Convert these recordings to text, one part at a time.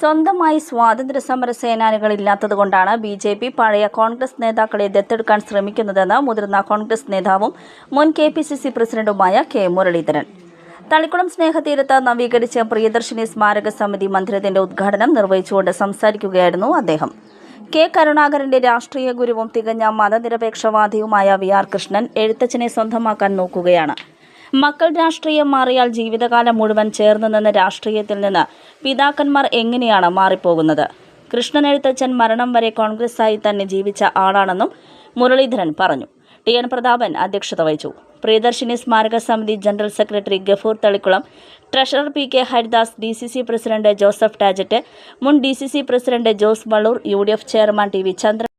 സ്വന്തമായി സ്വാതന്ത്ര്യ സമര സേനാനികളില്ലാത്തതുകൊണ്ടാണ് ബി ജെ പി പഴയ കോൺഗ്രസ് നേതാക്കളെ ദത്തെടുക്കാൻ ശ്രമിക്കുന്നതെന്ന് മുതിർന്ന കോൺഗ്രസ് നേതാവും മുൻ കെ പി സി സി പ്രസിഡന്റുമായ കെ മുരളീധരൻ. തളിക്കുളം സ്നേഹതീരത്ത് നവീകരിച്ച പ്രിയദർശിനി സ്മാരക സമിതി മന്ദിരത്തിന്റെ ഉദ്ഘാടനം നിർവഹിച്ചുകൊണ്ട് സംസാരിക്കുകയായിരുന്നു അദ്ദേഹം. കെ കരുണാകരന്റെ രാഷ്ട്രീയ ഗുരുവും തികഞ്ഞ മതനിരപേക്ഷവാദിയുമായ വി ആർ കൃഷ്ണൻ എഴുത്തച്ഛനെ സ്വന്തമാക്കാൻ നോക്കുകയാണ്. മക്കൾ രാഷ്ട്രീയം മാറിയാൽ ജീവിതകാലം മുഴുവൻ ചേർന്ന് നിന്ന് രാഷ്ട്രീയത്തിൽ നിന്ന് പിതാക്കന്മാർ എങ്ങനെയാണ് മാറിപ്പോകുന്നത്? കൃഷ്ണൻ എഴുത്തച്ഛൻ മരണം വരെ കോൺഗ്രസ്സായി തന്നെ ജീവിച്ച ആളാണെന്നും മുരളീധരൻ പറഞ്ഞു. ടി. എൻ. പ്രതാപൻ അധ്യക്ഷത വഹിച്ചു. പ്രിയദർശിനി സ്മാരക സമിതി general secretary Gafoor Thalikulam treasurer P. K. Haridas D. C. C president Joseph Tajet മുൻ D. C. C president Jose Vallur U. D. F. Chairman T. V. Chandran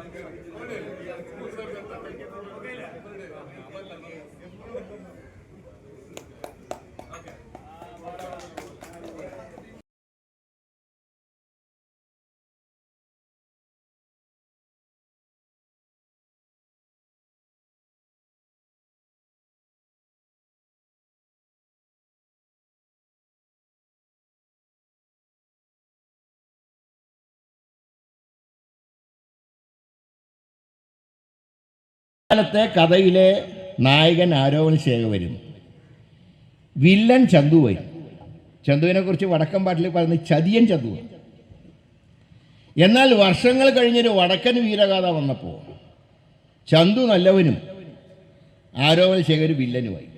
ഉണ്ട് ഉണ്ട് കാലത്തെ കഥയിലെ നായകൻ ആരോഹൻ ശേഖ വില്ലൻ ചന്തു വരും. ചന്തുവിനെ കുറിച്ച് വടക്കൻ പാട്ടിൽ പറയുന്നത് ചതിയൻ ചന്തു എന്നാൽ വർഷങ്ങൾ കഴിഞ്ഞൊരു വടക്കൻ വീരഗാഥ വന്നപ്പോൾ ചന്തു നല്ലവനും ആരോഹൻ ശേഖർ വില്ലനുമായി.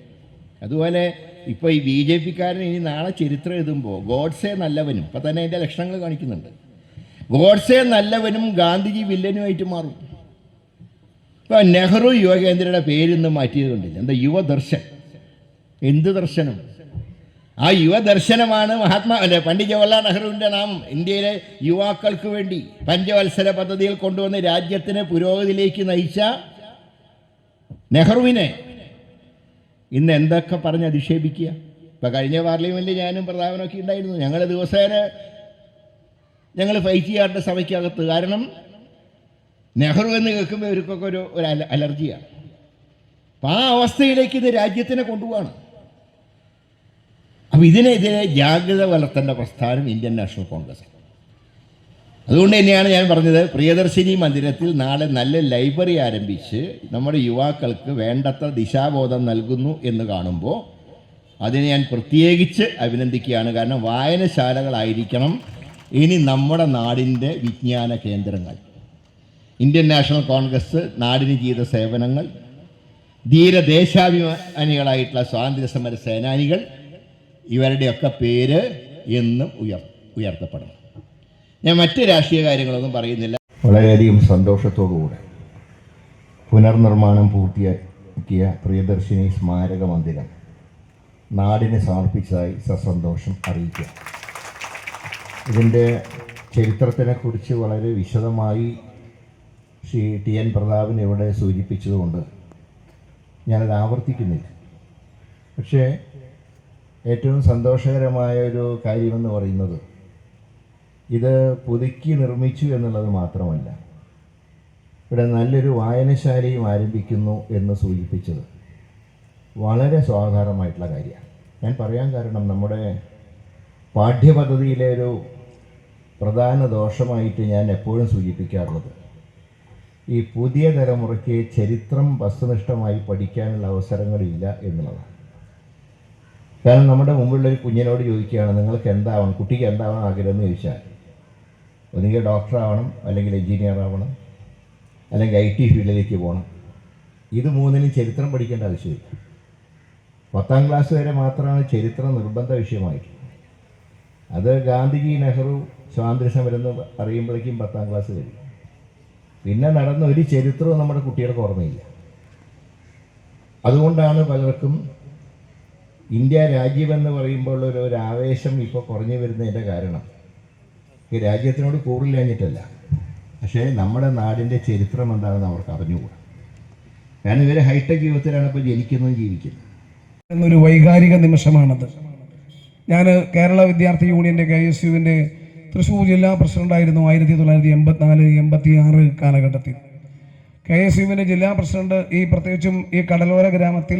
അതുപോലെ ഇപ്പോൾ ഈ ബി ജെ പിക്കാരൻ ഇനി നാളെ ചരിത്രം എഴുതുമ്പോൾ ഗോഡ്സെ നല്ലവനും ഇപ്പം തന്നെ അതിന്റെ ലക്ഷണങ്ങൾ കാണിക്കുന്നുണ്ട്. ഗോഡ്സെ നല്ലവനും ഗാന്ധിജി വില്ലനുമായിട്ട് മാറും. നെഹ്റു യുവകേന്ദ്രയുടെ പേരിന്ന് മാറ്റിയത് കൊണ്ടില്ല എന്താ യുവദർശൻ? എന്ത് ദർശനം? ആ യുവദർശനമാണ് മഹാത്മാ അല്ലെ പണ്ഡിറ്റ് ജവഹർലാൽ നെഹ്റുവിന്റെ നാം ഇന്ത്യയിലെ യുവാക്കൾക്ക് വേണ്ടി പഞ്ചവത്സര പദ്ധതിയിൽ കൊണ്ടുവന്ന് രാജ്യത്തിന് പുരോഗതിയിലേക്ക് നയിച്ച നെഹ്റുവിനെ ഇന്ന് എന്തൊക്കെ പറഞ്ഞ് അധിക്ഷേപിക്കുക? ഇപ്പം കഴിഞ്ഞ പാർലമെന്റിൽ ഞാനും പ്രതാപനൊക്കെ ഉണ്ടായിരുന്നു. ഞങ്ങൾ ദിവസേന ഞങ്ങൾ ഫൈറ്റ് ചെയ്യാറുണ്ട് സഭയ്ക്കകത്ത്. കാരണം നെഹ്റു എന്ന് കേൾക്കുമ്പോൾ ഇവർക്കൊക്കെ ഒരു ഒരു അല അലർജിയാണ്. അപ്പം ആ അവസ്ഥയിലേക്ക് ഇത് രാജ്യത്തിനെ കൊണ്ടുപോവാണ്. അപ്പം ഇതിനെതിരെ ജാഗ്രത വളർത്തേണ്ട പ്രസ്ഥാനം ഇന്ത്യൻ നാഷണൽ കോൺഗ്രസ് അതുകൊണ്ട് തന്നെയാണ് ഞാൻ പറഞ്ഞത് പ്രിയദർശിനി മന്ദിരത്തിൽ നാളെ നല്ല ലൈബ്രറി ആരംഭിച്ച് നമ്മുടെ യുവാക്കൾക്ക് വേണ്ടത്ര ദിശാബോധം നൽകുന്നു എന്ന് കാണുമ്പോൾ അതിനെ ഞാൻ പ്രത്യേകിച്ച് അഭിനന്ദിക്കുകയാണ്. കാരണം വായനശാലകളായിരിക്കണം ഇനി നമ്മുടെ നാടിന്റെ വിജ്ഞാന കേന്ദ്രങ്ങൾ. ഇന്ത്യൻ നാഷണൽ കോൺഗ്രസ് നാടിന് ചെയ്ത സേവനങ്ങൾ ധീരദേശാഭിമാനികളായിട്ടുള്ള സ്വാതന്ത്ര്യ സമര സേനാനികൾ ഇവരുടെയൊക്കെ പേര് എന്നും ഉയർ ഉയർത്തപ്പെടണം. ഞാൻ മറ്റ് രാഷ്ട്രീയ കാര്യങ്ങളൊന്നും പറയുന്നില്ല. വളരെയധികം സന്തോഷത്തോടുകൂടെ പുനർനിർമ്മാണം പൂർത്തിയാക്കിയ പ്രിയദർശിനി സ്മാരക മന്ദിരം നാടിന് സമർപ്പിച്ചതായി സസന്തോഷം അറിയിക്കുക. ഇതിന്റെ ചരിത്രത്തിനെക്കുറിച്ച് വളരെ വിശദമായി ശ്രീ ടി എൻ പ്രതാപൻ ഇവിടെ സൂചിപ്പിച്ചതുകൊണ്ട് ഞാനത് ആവർത്തിക്കുന്നില്ല. പക്ഷേ ഏറ്റവും സന്തോഷകരമായ ഒരു കാര്യമെന്ന് പറയുന്നത് ഇത് പുതുക്കി നിർമ്മിച്ചു എന്നുള്ളത് മാത്രമല്ല ഇവിടെ നല്ലൊരു വായനശാലയും ആരംഭിക്കുന്നു എന്ന് സൂചിപ്പിച്ചത് വളരെ സ്വാധാരമായിട്ടുള്ള കാര്യമാണ്. ഞാൻ പറയാൻ കാരണം നമ്മുടെ പാഠ്യപദ്ധതിയിലെ ഒരു പ്രധാന ദോഷമായിട്ട് ഞാൻ എപ്പോഴും സൂചിപ്പിക്കാറുള്ളത് ഈ പുതിയ തലമുറയ്ക്ക് ചരിത്രം വസ്തുനിഷ്ഠമായി പഠിക്കാനുള്ള അവസരങ്ങളില്ല എന്നുള്ളതാണ്. കാരണം നമ്മുടെ മുമ്പുള്ള ഒരു കുഞ്ഞിനോട് ചോദിക്കുകയാണ് നിങ്ങൾക്ക് എന്താവണം? കുട്ടിക്ക് എന്താവണം ആഗ്രഹം എന്ന് ചോദിച്ചാൽ ഒന്നുകിൽ ഡോക്ടറാവണം അല്ലെങ്കിൽ എഞ്ചിനീയർ ആവണം അല്ലെങ്കിൽ ഐ ടി ഫീൽഡിലേക്ക് പോകണം. ഇത് മൂന്നിനും ചരിത്രം പഠിക്കേണ്ട ആവശ്യമില്ല. പത്താം ക്ലാസ് വരെ മാത്രമാണ് ചരിത്രം നിർബന്ധ വിഷയമായിട്ടുള്ളത് അത് ഗാന്ധിജി നെഹ്റു സ്വാതന്ത്ര്യ സമരം എന്ന് അറിയുമ്പോഴേക്കും പത്താം ക്ലാസ് കഴിയും പിന്നെ നടന്ന ഒരു ചരിത്രവും നമ്മുടെ കുട്ടികൾക്ക് ഓർമ്മയില്ല. അതുകൊണ്ടാണ് പലർക്കും ഇന്ത്യ രാജ്യമെന്ന് പറയുമ്പോൾ ഒരു ആവേശം ഇപ്പോൾ കുറഞ്ഞു വരുന്നതിന്റെ കാരണം. ഈ രാജ്യത്തിനോട് കൂറില്ലാഞ്ഞിട്ടല്ല. പക്ഷേ നമ്മുടെ നാടിന്റെ ചരിത്രം എന്താണെന്ന് അവർക്ക് അറിഞ്ഞുകൂടാ. കാരണം ഇവർ ഹൈടെക് യുഗത്തിലാണ് ഇപ്പോൾ ജനിക്കുന്നതും ജീവിക്കുന്നത് എന്നൊരു വൈകാരിക നിമിഷമാണത്. ഞാൻ കേരള വിദ്യാർത്ഥി യൂണിയന്റെ കെ എസ് യുവിന്റെ തൃശ്ശൂർ ജില്ലാ പ്രസിഡന്റായിരുന്നു ആയിരത്തി തൊള്ളായിരത്തി എൺപത്തിനാല് എൺപത്തി ആറ് കാലഘട്ടത്തിൽ. കെ എസ് യുവിന്റെ ജില്ലാ പ്രസിഡന്റ് ഈ പ്രത്യേകിച്ചും ഈ കടലോര ഗ്രാമത്തിൽ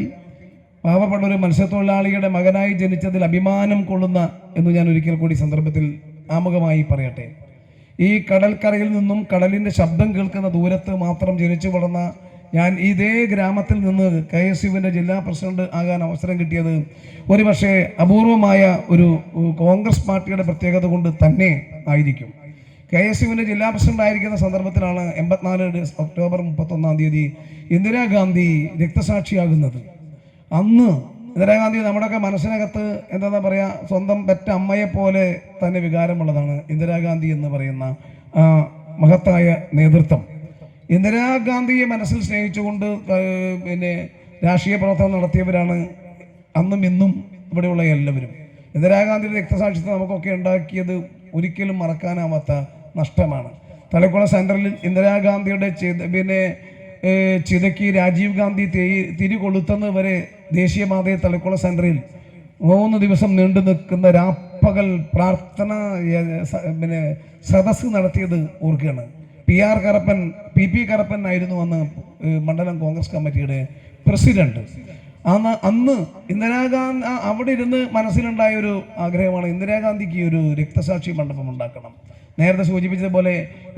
പാവപ്പെട്ട ഒരു മത്സ്യത്തൊഴിലാളിയുടെ മകനായി ജനിച്ചതിൽ അഭിമാനം കൊള്ളുന്ന എന്ന് ഞാൻ ഒരിക്കൽ കൂടി സന്ദർഭത്തിൽ ആമുഖമായി പറയട്ടെ. ഈ കടൽക്കരയിൽ നിന്നും കടലിന്റെ ശബ്ദം കേൾക്കുന്ന ദൂരത്ത് മാത്രം ജനിച്ചു വളർന്ന ഞാൻ ഇതേ ഗ്രാമത്തിൽ നിന്ന് കെ എസ് യുവിന്റെ ജില്ലാ പ്രസിഡന്റ് ആകാൻ അവസരം കിട്ടിയത് ഒരു പക്ഷേ അപൂർവമായ ഒരു കോൺഗ്രസ് പാർട്ടിയുടെ പ്രത്യേകത കൊണ്ട് തന്നെ ആയിരിക്കും. കെ എസ് യുവിന്റെ ജില്ലാ പ്രസിഡന്റ് ആയിരിക്കുന്ന സന്ദർഭത്തിലാണ് എൺപത്തിനാല് ഒക്ടോബർ മുപ്പത്തൊന്നാം തീയതി ഇന്ദിരാഗാന്ധി രക്തസാക്ഷിയാകുന്നത്. അന്ന് ഇന്ദിരാഗാന്ധി നമ്മുടെയൊക്കെ മനസ്സിനകത്ത് എന്താ പറയുക സ്വന്തം പെറ്റ അമ്മയെ പോലെ തന്നെ വികാരമുള്ളതാണ് ഇന്ദിരാഗാന്ധി എന്ന് പറയുന്ന മഹത്തായ നേതൃത്വം. ഇന്ദിരാഗാന്ധിയെ മനസ്സിൽ സ്നേഹിച്ചുകൊണ്ട് പിന്നെ രാഷ്ട്രീയ പ്രവർത്തനം നടത്തിയവരാണ് അന്നും ഇന്നും ഇവിടെയുള്ള എല്ലാവരും. ഇന്ദിരാഗാന്ധിയുടെ രക്തസാക്ഷിത്വം നമുക്കൊക്കെ ഉണ്ടാക്കിയത് ഒരിക്കലും മറക്കാനാവാത്ത നഷ്ടമാണ്. തലക്കുള സെൻട്രലിൽ ഇന്ദിരാഗാന്ധിയുടെ ചിത പിന്നെ ചിതയ്ക്ക് രാജീവ് ഗാന്ധി തിരി കൊളുത്തുന്നത് വരെ ദേശീയപാതയെ തലക്കുള സെൻട്രലിൽ മൂന്ന് ദിവസം നീണ്ടു നിൽക്കുന്ന രാപ്പകൽ പ്രാർത്ഥന പിന്നെ സദസ് നടത്തിയത് ഓർക്കുകയാണ്. P R Karappan P P Karappan ആയിരുന്നു അന്ന് മണ്ഡലം കോൺഗ്രസ് കമ്മിറ്റിയുടെ പ്രസിഡന്റ്. അന്ന് അന്ന് ഇന്ദിരാഗാന്ധി അവിടെ ഇരുന്ന് മനസ്സിലുണ്ടായ ഒരു ആഗ്രഹമാണ് ഇന്ദിരാഗാന്ധിക്ക് ഒരു രക്തസാക്ഷി മണ്ഡപം ഉണ്ടാക്കണം. നേരത്തെ സൂചിപ്പിച്ചതുപോലെ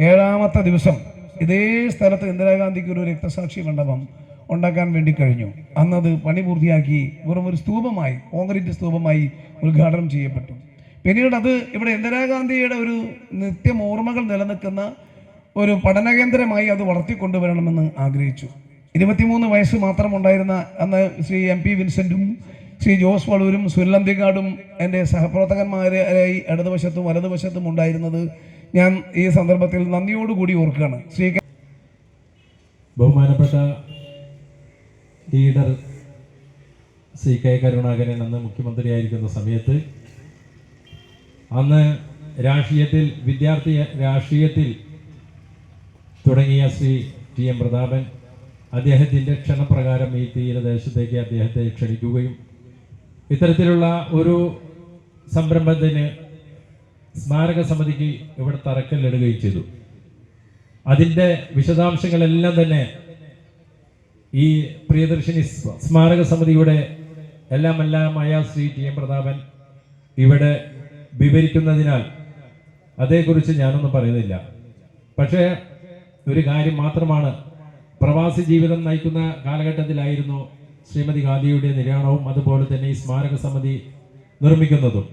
ഏഴാമത്തെ ദിവസം ഇതേ സ്ഥലത്ത് ഇന്ദിരാഗാന്ധിക്ക് ഒരു രക്തസാക്ഷി മണ്ഡപം ഉണ്ടാക്കാൻ വേണ്ടി കഴിഞ്ഞു. അന്നത് പണി പൂർത്തിയാക്കി വെറും ഒരു സ്തൂപമായി കോൺക്രീറ്റ് സ്തൂപമായി ഉദ്ഘാടനം ചെയ്യപ്പെട്ടു. പിന്നീട് അത് ഇവിടെ ഇന്ദിരാഗാന്ധിയുടെ ഒരു നിത്യം ഓർമ്മകൾ നിലനിൽക്കുന്ന ഒരു പഠന കേന്ദ്രമായി അത് വളർത്തിക്കൊണ്ടുവരണമെന്ന് ആഗ്രഹിച്ചു. ഇരുപത്തിമൂന്ന് വയസ്സ് മാത്രം ഉണ്ടായിരുന്ന അന്ന് ശ്രീ എം പി വിൻസെന്റും ശ്രീ ജോസ് വളൂരും സുരലന്തിക്കാടും എന്റെ സഹപ്രവർത്തകന്മാരായി ഇടതുവശത്തും വലതുവശത്തും ഉണ്ടായിരുന്നത് ഞാൻ ഈ സന്ദർഭത്തിൽ നന്ദിയോടുകൂടി ഓർക്കുകയാണ്. ശ്രീ ബഹുമാനപ്പെട്ട ലീഡർ സി കെ കരുണാകരൻ അന്ന് മുഖ്യമന്ത്രിയായിരിക്കുന്ന സമയത്ത് അന്ന് രാഷ്ട്രീയത്തിൽ വിദ്യാർത്ഥി രാഷ്ട്രീയത്തിൽ തുടങ്ങിയ ശ്രീ ടി എം പ്രതാപൻ അദ്ദേഹത്തിന്റെ ക്ഷണപ്രകാരം ഈ തീരദേശത്തേക്ക് അദ്ദേഹത്തെ ക്ഷണിക്കുകയും ഇത്തരത്തിലുള്ള ഒരു സംരംഭത്തിന് സ്മാരക സമിതിക്ക് ഇവിടെ തറക്കല്ലിടുകയും ചെയ്തു. അതിന്റെ വിശദാംശങ്ങളെല്ലാം തന്നെ ഈ പ്രിയദർശിനി സ്മാരക സമിതിയുടെ എല്ലാം എല്ലാമായ ശ്രീ ടി എം പ്രതാപൻ ഇവിടെ വിവരിക്കുന്നതിനാൽ അതേക്കുറിച്ച് ഞാനൊന്നും പറയുന്നില്ല. പക്ഷേ ഒരു കാര്യം മാത്രമാണ്. പ്രവാസി ജീവിതം നയിക്കുന്ന കാലഘട്ടത്തിലായിരുന്നു ശ്രീമതി ഗാന്ധിയുടെ നിര്യാണവും അതുപോലെ തന്നെ ഈ സ്മാരക സമിതി നിർമ്മിക്കുന്നതും.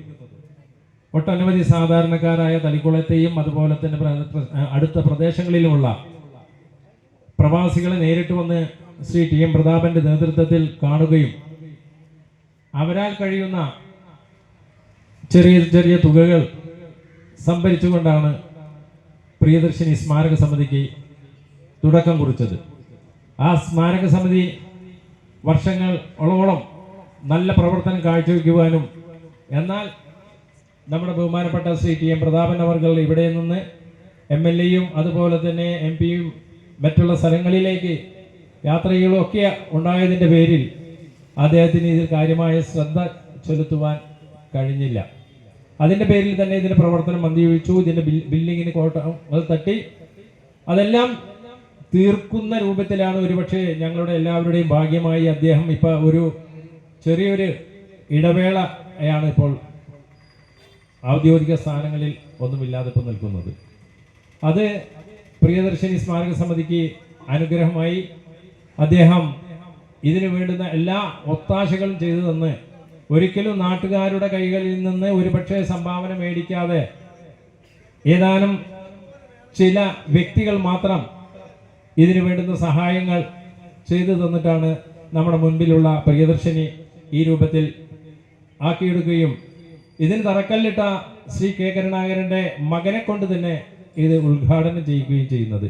ഒട്ടനവധി സാധാരണക്കാരായ തളിക്കുളത്തെയും അതുപോലെ തന്നെ അടുത്ത പ്രദേശങ്ങളിലുമുള്ള പ്രവാസികളെ നേരിട്ട് വന്ന് ശ്രീ ടി എം പ്രതാപന്റെ നേതൃത്വത്തിൽ കാണുകയും അവരാൽ കഴിയുന്ന ചെറിയ ചെറിയ തുകകൾ സംഭരിച്ചുകൊണ്ടാണ് പ്രിയദർശിനി സ്മാരക സമിതിക്ക് തുടക്കം കുറിച്ചത്. ആ സ്മാരക സമിതി വർഷങ്ങൾ ഓളോളം നല്ല പ്രവർത്തനം കാഴ്ചവെക്കുവാനും എന്നാൽ നമ്മുടെ ബഹുമാനപ്പെട്ട ശ്രീ ടി എം പ്രതാപൻ അവർകൾ ഇവിടെ നിന്ന് എം എൽ എയും അതുപോലെ തന്നെ എം പിയും മറ്റുള്ള സ്ഥലങ്ങളിലേക്ക് യാത്രകളൊക്കെ ഉണ്ടായതിന്റെ പേരിൽ അദ്ദേഹത്തിന് ഇതിൽ കാര്യമായ ശ്രദ്ധ ചെലുത്തുവാൻ കഴിഞ്ഞില്ല. അതിന്റെ പേരിൽ തന്നെ ഇതിന്റെ പ്രവർത്തനം മന്ദീകരിച്ചു ഇതിന്റെ ബില്ലിങ്ങിന് കോട്ട തട്ടി. അതെല്ലാം തീർക്കുന്ന രൂപത്തിലാണ് ഒരുപക്ഷെ ഞങ്ങളുടെ എല്ലാവരുടെയും ഭാഗ്യമായി അദ്ദേഹം ഇപ്പോൾ ഒരു ചെറിയൊരു ഇടവേളയാണ് ഇപ്പോൾ ഔദ്യോഗിക സ്ഥാനങ്ങളിൽ ഒന്നുമില്ലാതെ ഇപ്പോൾ നിൽക്കുന്നത്. അത് പ്രിയദർശിനി സ്മാരക സമിതിക്ക് അനുഗ്രഹമായി അദ്ദേഹം ഇതിനു വേണ്ടുന്ന എല്ലാ ഒത്താശകളും ചെയ്തു തന്ന് ഒരിക്കലും നാട്ടുകാരുടെ കൈകളിൽ നിന്ന് ഒരുപക്ഷെ സംഭാവന മേടിക്കാതെ ഏതാനും ചില വ്യക്തികൾ മാത്രം ഇതിനു വേണ്ടുന്ന സഹായങ്ങൾ ചെയ്തു തന്നിട്ടാണ് നമ്മുടെ മുൻപിലുള്ള പ്രിയദർശിനി ഈ രൂപത്തിൽ ആക്കിയെടുക്കുകയും ഇതിന് തറക്കല്ലിട്ട ശ്രീ കെ കരുണാകരന്റെ മകനെ കൊണ്ട് തന്നെ ഇത് ഉദ്ഘാടനം ചെയ്യുകയും ചെയ്യുന്നത്.